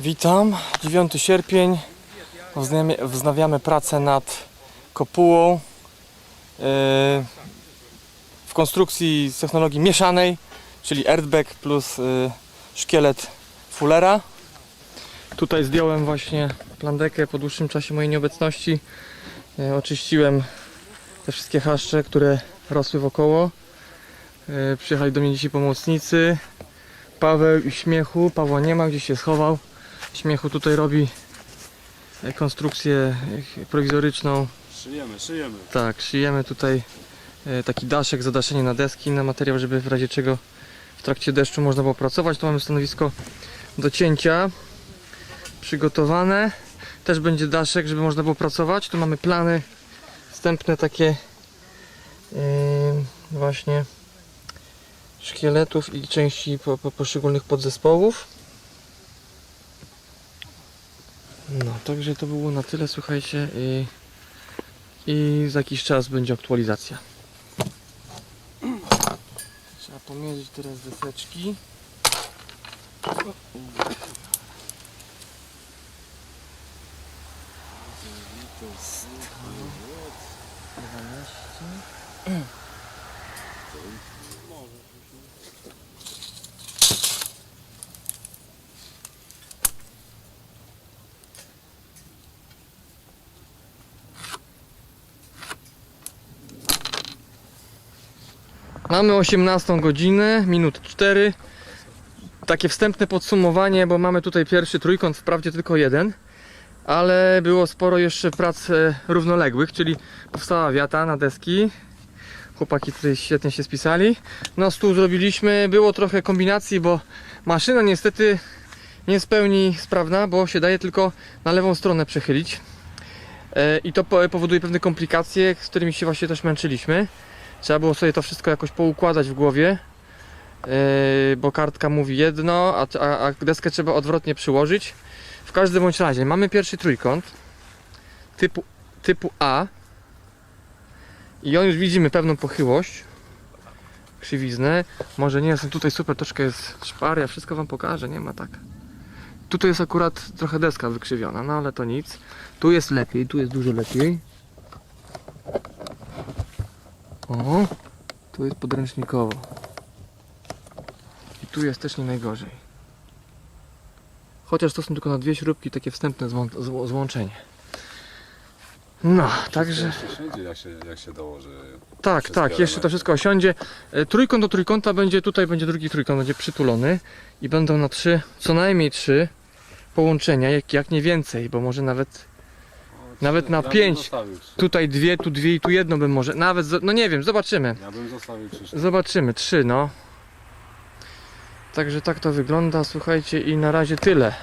Witam, 9 sierpień. Wznawiamy, pracę nad kopułą yy, w konstrukcji z technologii mieszanej, czyli airbag plus yy, szkielet Fullera. Tutaj zdjąłem właśnie plandekę po dłuższym czasie mojej nieobecności. Yy, oczyściłem te wszystkie haszcze, które rosły wokoło. Przyjechali do mnie dzisiaj pomocnicy. Paweł i Śmiechu. Pawła nie ma, gdzieś się schował. Śmiechu tutaj robi e, konstrukcję e, prowizoryczną. Szyjemy, szyjemy. Tak, szyjemy tutaj e, taki daszek, zadaszenie na deski, na materiał, żeby w razie czego w trakcie deszczu można było pracować. Tu mamy stanowisko do cięcia przygotowane. Też będzie daszek, żeby można było pracować. Tu mamy plany wstępne takie yy, właśnie szkieletów i części po, po, poszczególnych podzespołów. No, także to było na tyle, słuchajcie. I, i za jakiś czas będzie aktualizacja. Trzeba pomierzyć teraz deseczki. Mamy 18 godzinę, minut 4. Takie wstępne podsumowanie, bo mamy tutaj pierwszy trójkąt, wprawdzie tylko jeden, ale było sporo jeszcze prac e, równoległych, czyli powstała wiata na deski. Chłopaki tutaj świetnie się spisali. No stół zrobiliśmy, było trochę kombinacji, bo maszyna niestety nie jest w pełni sprawna, bo się daje tylko na lewą stronę przechylić. E, I to po- powoduje pewne komplikacje, z którymi się właśnie też męczyliśmy. Trzeba było sobie to wszystko jakoś poukładać w głowie, yy, bo kartka mówi jedno, a, a, a deskę trzeba odwrotnie przyłożyć. W każdym bądź razie mamy pierwszy trójkąt typu, typu A i on już widzimy pewną pochyłość, krzywiznę. Może nie jest tutaj super, troszkę jest szpar, ja wszystko Wam pokażę, nie ma tak. Tutaj jest akurat trochę deska wykrzywiona, no ale to nic. Tu jest lepiej, tu jest dużo lepiej. O, tu jest podręcznikowo. I tu jest też nie najgorzej. Chociaż to są tylko na dwie śrubki, takie wstępne złą- złączenie. No, także Jeszcze jak się, jak się dołoży. tak, tak, jeszcze to wszystko osiądzie. E, Trójkąt do trójkąta będzie, tutaj będzie drugi trójkąt, będzie przytulony i będą na trzy, co najmniej trzy połączenia, jak, jak nie więcej, bo może nawet Nawet na pięć. zostawił trzy. tutaj dwie, tu dwie i tu jedno bym może, nawet, zo- no nie wiem, zobaczymy. Ja bym zostawił trzy. Zobaczymy, trzy no. Także tak to wygląda, słuchajcie i na razie tyle.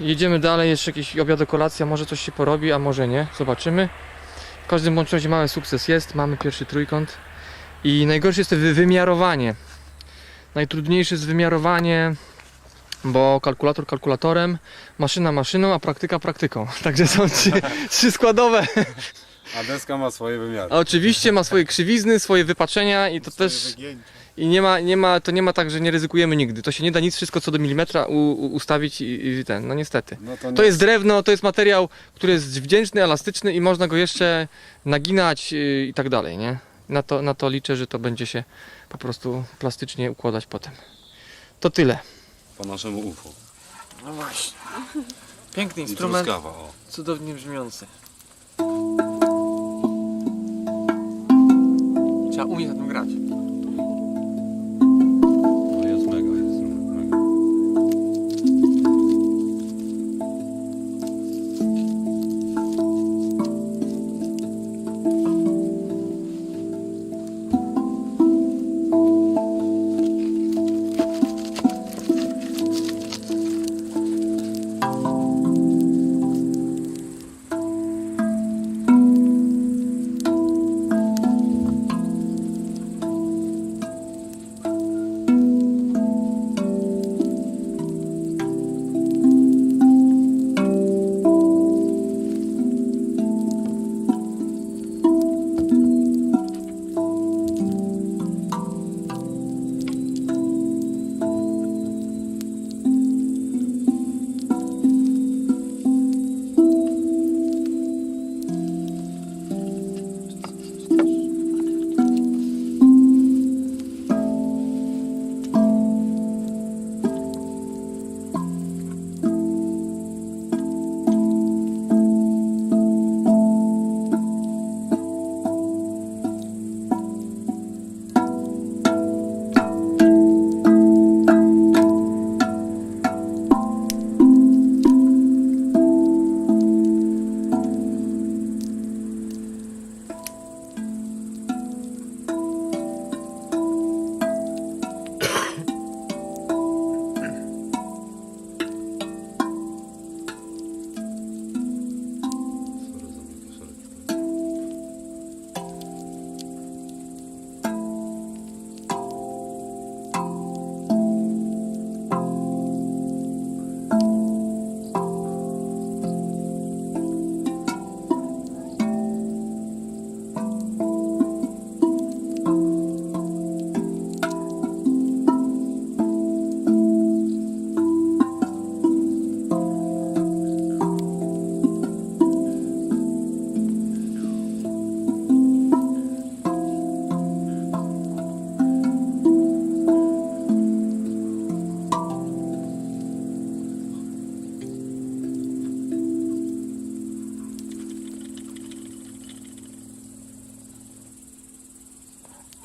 Jedziemy dalej, jeszcze jakiś obiad, kolacja, może coś się porobi, a może nie, zobaczymy. W każdym bądź razie mały sukces jest, mamy pierwszy trójkąt. I najgorsze jest to wy- wymiarowanie. Najtrudniejsze jest wymiarowanie, bo kalkulator kalkulatorem, maszyna maszyną, a praktyka praktyką. Także są trzy, trzy składowe. A deska ma swoje wymiary. A oczywiście ma swoje krzywizny, swoje wypaczenia i to też i nie ma, nie ma, to nie ma tak, że nie ryzykujemy nigdy. To się nie da nic wszystko co do milimetra u, u, ustawić i, i ten, no niestety. No to, To nie- jest drewno, to jest materiał, który jest wdzięczny, elastyczny i można go jeszcze naginać yy, i tak dalej, nie? Na to, na to liczę, że to będzie się po prostu plastycznie układać potem. To tyle. Po naszemu UFO. No właśnie. Piękny I truskawa, o. cudownie brzmiący.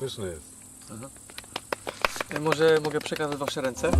Pyszny jest. Może mogę przekazać wasze ręce?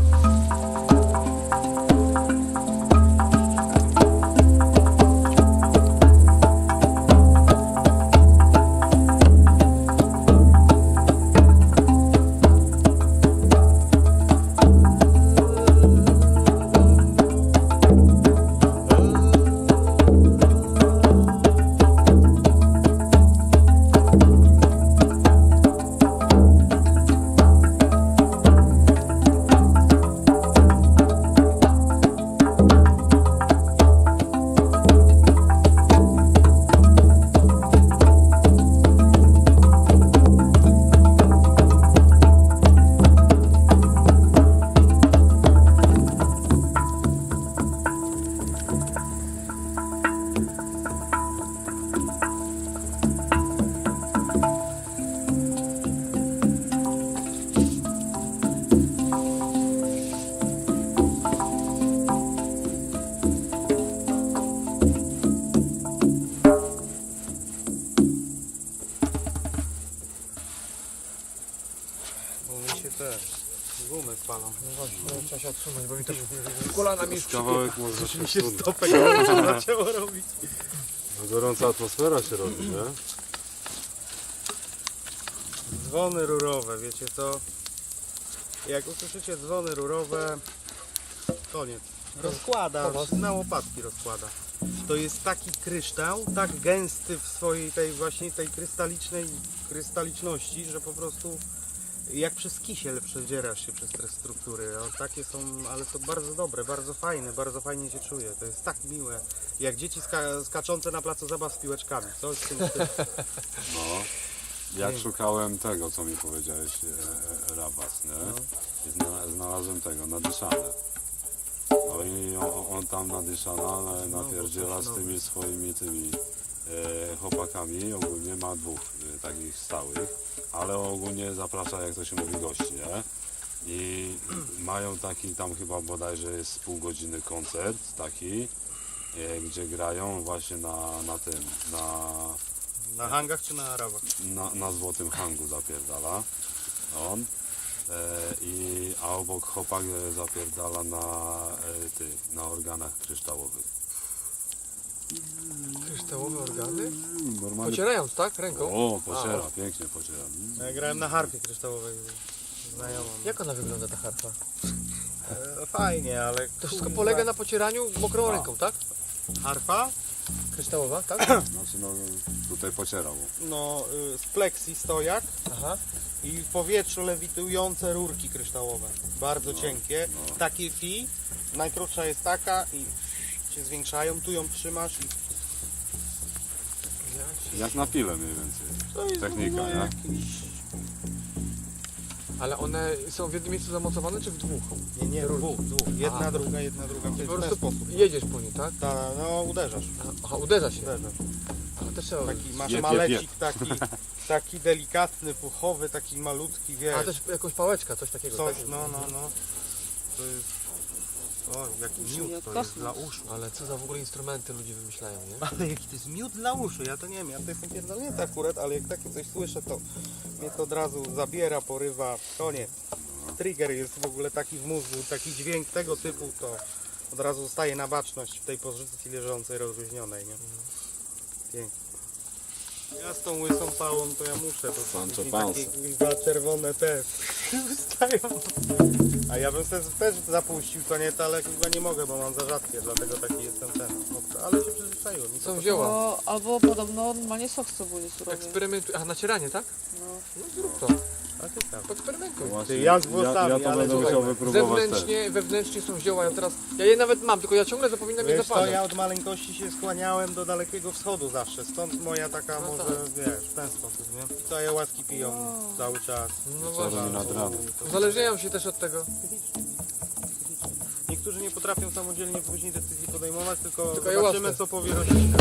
Gumy spalą. No właśnie, trzeba się odsunąć, bo mi też kolana mi już Kawałek może się Mi się stopek zaczęło robić. No gorąca atmosfera się robi, nie? Dzwony rurowe, wiecie co? Jak usłyszycie dzwony rurowe, koniec. Rozkłada, na łopatki rozkłada. To jest taki kryształ, tak gęsty w swojej tej właśnie tej krystalicznej krystaliczności, że po prostu jak przez kisiel przedzierasz się przez te struktury. No, takie są, ale są bardzo dobre, bardzo fajne, bardzo fajnie się czuje. To jest tak miłe. Jak dzieci ska skaczące na placu zabaw z piłeczkami. Coś w tym stylu. No. Jak szukałem tego, co mi powiedziałeś, e, e, rabas, nie? I zna, znalazłem tego, nadyszane. No i on, on tam nadyszana, ale napierdziela z tymi swoimi tymi chłopakami. Ogólnie ma dwóch e, takich stałych, ale ogólnie zaprasza, jak to się mówi, gości, nie? I mają taki tam chyba bodajże jest pół godziny koncert taki, e, gdzie grają właśnie na, na tym, na Na hangach czy na arabach? na, na złotym hangu zapierdala on e, i a obok chłopak e, zapierdala na e, tych, na organach kryształowych. Kryształowe organy? Normalnie. Pocierając, tak? Ręką? O, pociera, pięknie pociera. Ja grałem na harfie kryształowej znajomą. Jak ona wygląda ta harfa? E, fajnie, ale To wszystko polega na pocieraniu mokrą ręką, tak? Harfa? Kryształowa, tak? Znaczy no tutaj pocierał. No, y, z plexi stojak Aha. i w powietrzu lewitujące rurki kryształowe. Bardzo cienkie. Takie fi. Najkrótsza jest taka i się zwiększają. Tu ją trzymasz i Jak na pile mniej więcej. to jest Technika, nie? jakiś... Ale one są w jednym miejscu zamocowane, czy w dwóch? Nie, nie, dwóch, dwóch. Jedna, Aha. druga, jedna, druga. W Po ten prostu sposób. jedziesz po niej, tak? Ta, no, uderzasz. Aha, uderza się. uderzasz. Ale też trzeba... Taki masz Jeb, jeb, malecik taki, taki delikatny, puchowy, taki malutki, wiesz. A też jakąś pałeczka, coś takiego, Coś, tak? no, no, no. To jest... O, jaki miód to jest dla uszu. Ale co za w ogóle instrumenty ludzie wymyślają, nie? Ale jaki to jest miód dla uszu, ja to nie wiem, ja to jestem pierdolnięty akurat, ale jak takie coś słyszę, to mnie to od razu zabiera, porywa, koniec. Trigger jest w ogóle taki w mózgu, taki dźwięk tego typu, to od razu zostaje na baczność w tej pozycji leżącej, rozluźnionej, nie? Pięknie. Ja z tą łysą pałą to ja muszę, bo to Pancho Panza. takie dwa czerwone te wystają. A ja bym sobie też zapuścił to nie, ale chyba nie mogę, bo mam za rzadkie, dlatego taki jestem ten. No, Ale się przyzwyczaiłem. i to Są wzięła. Bo, albo podobno normalnie sok z cebuli surowy. Eksperymentuj. A nacieranie, tak? No. No zrób to. A ty tam. Właśnie, ja z ja, włosami, ja to ale będę słuchaj, musiał wypróbować też. Wewnętrznie, wewnętrznie są zioła, ja teraz... Ja je nawet mam, tylko ja ciągle zapominam je Wiesz co, ja od maleńkości się skłaniałem do Dalekiego Wschodu zawsze, stąd moja taka No może, tak. wiesz, w ten sposób, nie? I to łaski piją cały czas. No właśnie. nad ranem? Uzależniają się też od tego. Niektórzy nie potrafią samodzielnie później decyzji podejmować, tylko, Tylko zobaczymy co powie roślina.